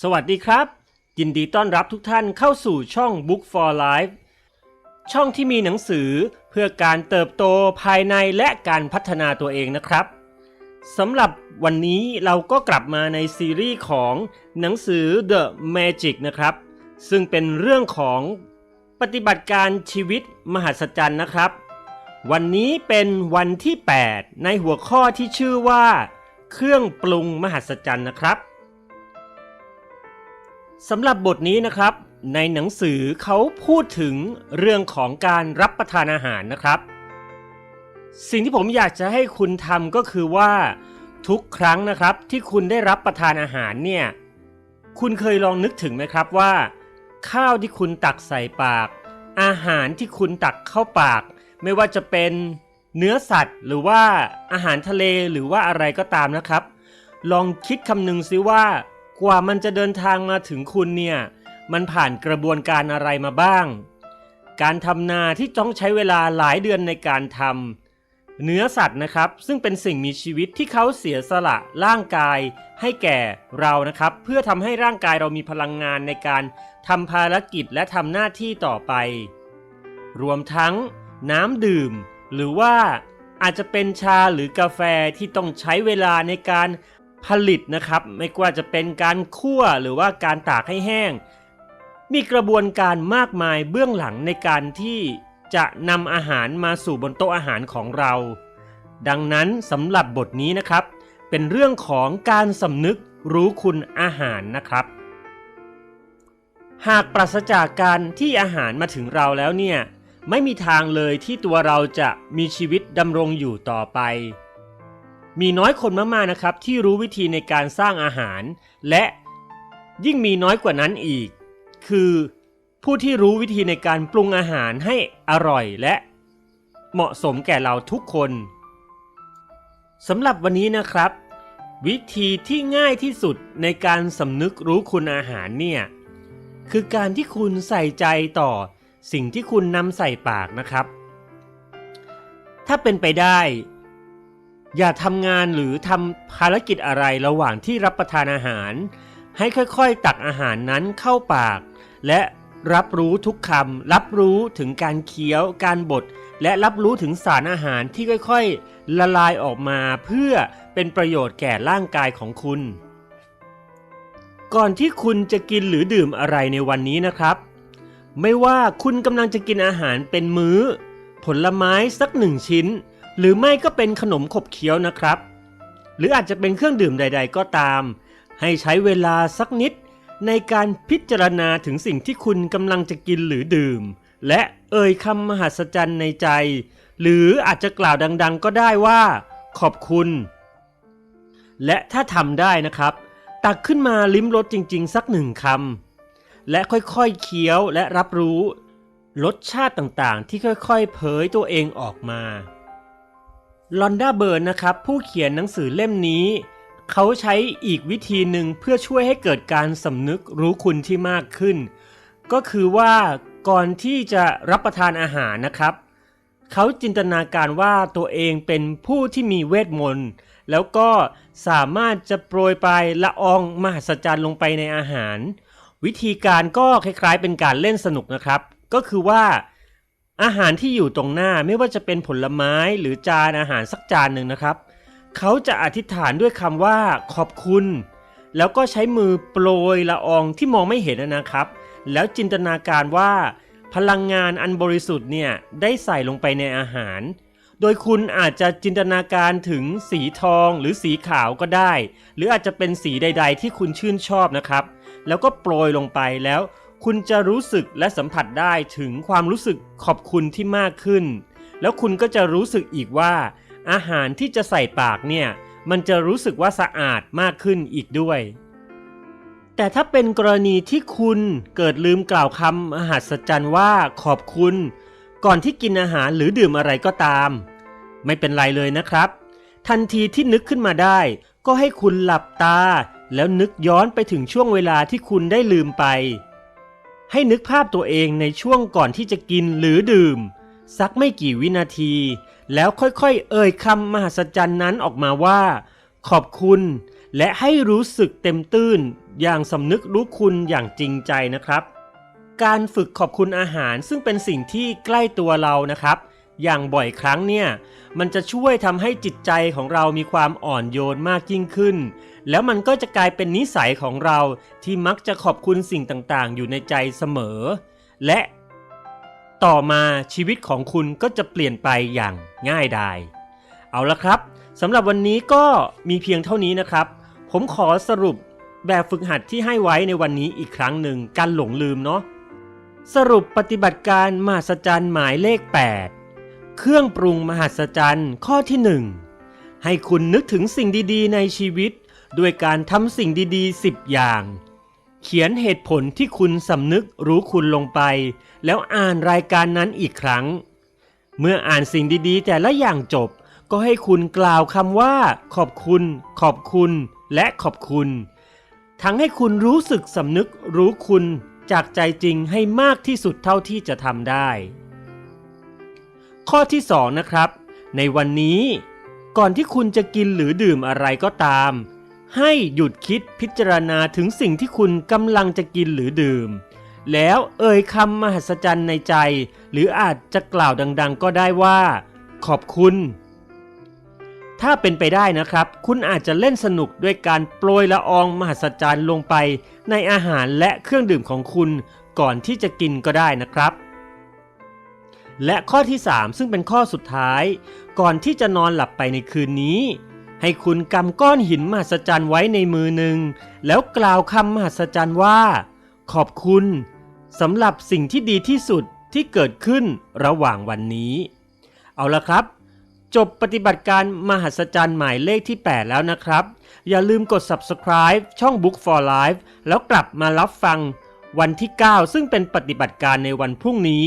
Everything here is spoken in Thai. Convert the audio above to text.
สวัสดีครับ ยินดีต้อนรับทุกท่านเข้าสู่ช่อง Book for Life ช่องที่มีหนังสือเพื่อการเติบโตภายในและการพัฒนาตัวเองนะครับสำหรับวันนี้เราก็กลับมาในซีรีส์ของหนังสือ The Magic นะครับ ซึ่งเป็นเรื่องของปฏิบัติการชีวิตมหัศจรรย์นะครับ วันนี้เป็นวันที่ 8 ในหัวข้อที่ชื่อว่า เครื่องปรุงมหัศจรรย์นะครับ สำหรับบทนี้นะครับ ในหนังสือเขาพูดถึงเรื่องของการรับประทานอาหารนะครับ สิ่งที่ผมอยากจะให้คุณทำก็คือว่า ทุกครั้งนะครับที่คุณได้รับประทานอาหารเนี่ย คุณเคยลองนึกถึงไหมครับว่า ข้าวที่คุณตักใส่ปาก อาหารที่คุณตักเข้าปาก ไม่ว่าจะเป็นเนื้อสัตว์ หรือว่าอาหารทะเลหรือว่าอะไรก็ตามนะครับ ลองคิดคำนึงซิว่า กว่ามันจะเดินทางมาถึงคุณเนี่ย มันผ่านกระบวนการอะไรมาบ้าง การทำนาที่ต้องใช้เวลาหลายเดือนในการทำเนื้อสัตว์นะครับ ซึ่งเป็นสิ่งมีชีวิตที่เขาเสียสละร่างกายให้แก่เรานะครับ เพื่อทำให้ร่างกายเรามีพลังงานในการทำภารกิจและทำหน้าที่ต่อไป รวมทั้ง น้ำดื่ม หรือว่าอาจจะเป็นชาหรือกาแฟที่ต้องใช้เวลาในการ ผลิตนะครับ ไม่ว่าจะเป็นการคั่วหรือว่าการตากให้แห้ง มีกระบวนการมากมายเบื้องหลังในการที่จะนำอาหารมาสู่บนโต๊ะอาหารของเรา ดังนั้นสำหรับบทนี้นะครับ เป็นเรื่องของการสำนึกรู้คุณอาหารนะครับ หากปราศจากการที่อาหารมาถึงเราแล้วเนี่ย ไม่มีทางเลยที่ตัวเราจะมีชีวิตดำรงอยู่ต่อไป มีน้อยคนมากๆนะครับที่รู้วิธีในการสร้างอาหาร และยิ่งมีน้อยกว่านั้นอีก คือผู้ที่รู้วิธีในการปรุงอาหารให้อร่อยและ เหมาะสมแก่เราทุกคนสำหรับวันนี้นะครับ วิธีที่ง่ายที่สุดในการสำนึกรู้คุณอาหารเนี่ยคือการที่คุณใส่ใจต่อสิ่งที่คุณนำใส่ปากนะครับ ถ้าเป็นไปได้ อย่าทำงานหรือทำภารกิจอะไรระหว่างที่รับประทานอาหาร ให้ค่อยๆ ตักอาหารนั้นเข้าปาก และรับรู้ทุกคำรับรู้ถึงการเคี้ยว การบดและรับรู้ถึงสารอาหารที่ค่อยๆ ละลายออกมาเพื่อเป็นประโยชน์แก่ร่างกายของคุณ ก่อนที่คุณจะกินหรือดื่มอะไรในวันนี้นะครับ ไม่ว่าคุณกำลังจะกินอาหารเป็นมื้อ ผลไม้สักหนึ่งชิ้น หรือไม่ก็เป็นขนมขบเคี้ยวนะครับ หรืออาจจะเป็นเครื่องดื่มใด ๆ ก็ตาม ให้ใช้เวลาสักนิด ในการพิจารณาถึงสิ่งที่คุณกำลังจะกินหรือดื่ม และเอ่ยคำมหัศจรรย์ในใจ หรืออาจจะกล่าวดัง ๆ ก็ได้ว่า ขอบคุณ และถ้าทำได้นะครับ ตักขึ้นมาลิ้มรสจริง ๆ สักหนึ่งคำและค่อยๆเคี้ยวและรับรู้รสชาติต่างๆ ที่ค่อยๆ เผยตัวเองออกมา ลอนดาเบิร์นนะครับผู้เขียนหนังสือเล่มนี้ เขาใช้อีกวิธีหนึ่งเพื่อช่วยให้เกิดการสำนึกรู้คุณที่มากขึ้น ก็คือว่าก่อนที่จะรับประทานอาหารนะครับ เขาจินตนาการว่าตัวเองเป็นผู้ที่มีเวทมนต์ แล้วก็สามารถจะโปรยปลายละอองมหัศจรรย์ลงไปในอาหาร วิธีการก็คล้ายๆเป็นการเล่นสนุกนะครับ ก็คือว่า อาหารที่อยู่ตรงหน้าไม่ว่าจะเป็นผลไม้หรือจานอาหารสักจานหนึ่งนะครับ เขาจะอธิษฐานด้วยคำว่าขอบคุณ แล้วก็ใช้มือโปรยละอองที่มองไม่เห็นนะครับ แล้วจินตนาการว่าพลังงานอันบริสุทธิ์เนี่ยได้ใส่ลงไปในอาหาร โดยคุณอาจจะจินตนาการถึงสีทองหรือสีขาวก็ได้ หรืออาจจะเป็นสีใด ๆ ที่คุณชื่นชอบนะครับ แล้วก็โปรยลงไปแล้ว คุณจะรู้สึกและสัมผัสได้ถึงความรู้สึกขอบคุณที่มากขึ้น แล้วคุณก็จะรู้สึกอีกว่า อาหารที่จะใส่ปากเนี่ย มันจะรู้สึกว่าสะอาดมากขึ้นอีกด้วย แต่ถ้าเป็นกรณีที่คุณเกิดลืมกล่าวคำมหัศจรรย์ว่าขอบคุณ ก่อนที่กินอาหารหรือดื่มอะไรก็ตาม ไม่เป็นไรเลยนะครับ ทันทีที่นึกขึ้นมาได้ ก็ให้คุณหลับตา แล้วนึกย้อนไปถึงช่วงเวลาที่คุณได้ลืมไป ให้นึกภาพตัวเองในช่วงก่อนที่จะกินหรือดื่ม สักไม่กี่วินาที แล้วค่อยๆ เอ่ยคำมหัศจรรย์นั้นออกมาว่า ขอบคุณ และให้รู้สึกเต็มตื้น อย่างสำนึกรู้คุณอย่างจริงใจนะครับ การฝึกขอบคุณอาหารซึ่งเป็นสิ่งที่ใกล้ตัวเรานะครับ อย่างบ่อยครั้งเนี่ย มันจะช่วยทำให้จิตใจของเรามีความอ่อนโยนมากยิ่งขึ้น แล้วมันก็จะกลายเป็นนิสัยของเราที่มักจะขอบคุณสิ่งต่างๆ อยู่ในใจเสมอ และต่อมาชีวิตของคุณก็จะเปลี่ยนไปอย่างง่ายดาย เอาละครับสำหรับวันนี้ก็มีเพียงเท่านี้นะครับ ผมขอสรุปแบบฝึกหัดที่ให้ไว้ในวันนี้อีกครั้งหนึ่งการหลงลืมเนาะสรุปปฏิบัติการมหัศจรรย์หมายเลข 8 เครื่องปรุงมหัศจรรย์ ข้อที่ 1 ให้คุณนึกถึงสิ่งดีๆ ในชีวิต ด้วยการทำสิ่งดีๆ 10 อย่าง เขียนเหตุผลที่คุณสำนึกรู้คุณลงไป แล้วอ่านรายการนั้นอีกครั้ง เมื่ออ่านสิ่งดีๆ แต่ละอย่างจบ ก็ให้คุณกล่าวคำว่า ขอบคุณ ขอบคุณ และขอบคุณ ทั้งให้คุณรู้สึกสำนึกรู้คุณจากใจจริงให้มากที่สุดเท่าที่จะทำได้ ข้อที่2นะครับ ในวันนี้ ก่อนที่คุณจะกินหรือดื่มอะไรก็ตาม ให้หยุดคิดพิจารณาถึงสิ่งที่คุณกำลังจะกินหรือดื่ม แล้วเอ่ยคำมหัศจรรย์ในใจ หรืออาจจะกล่าวดัง ๆ ก็ได้ว่า ขอบคุณ ถ้าเป็นไปได้นะครับ คุณอาจจะเล่นสนุกด้วยการโปรยละอองมหัศจรรย์ลงไป ในอาหารและเครื่องดื่มของคุณ ก่อนที่จะกินก็ได้นะครับ และข้อที่ 3 ซึ่งเป็นข้อสุดท้าย ก่อนที่จะนอนหลับไปในคืนนี้ ให้คุณกำก้อนหินมหัศจรรย์ไว้ในมือหนึ่ง แล้วกล่าวคำมหัศจรรย์ว่า ขอบคุณสำหรับสิ่งที่ดีที่สุดที่เกิดขึ้นระหว่างวันนี้ เอาละครับ จบปฏิบัติการมหัศจรรย์หมายเลขที่ 8 แล้วนะครับ อย่าลืมกด subscribe ช่อง Book for Life แล้วกลับมารับฟังวันที่ 9 ซึ่งเป็นปฏิบัติการในวันพรุ่งนี้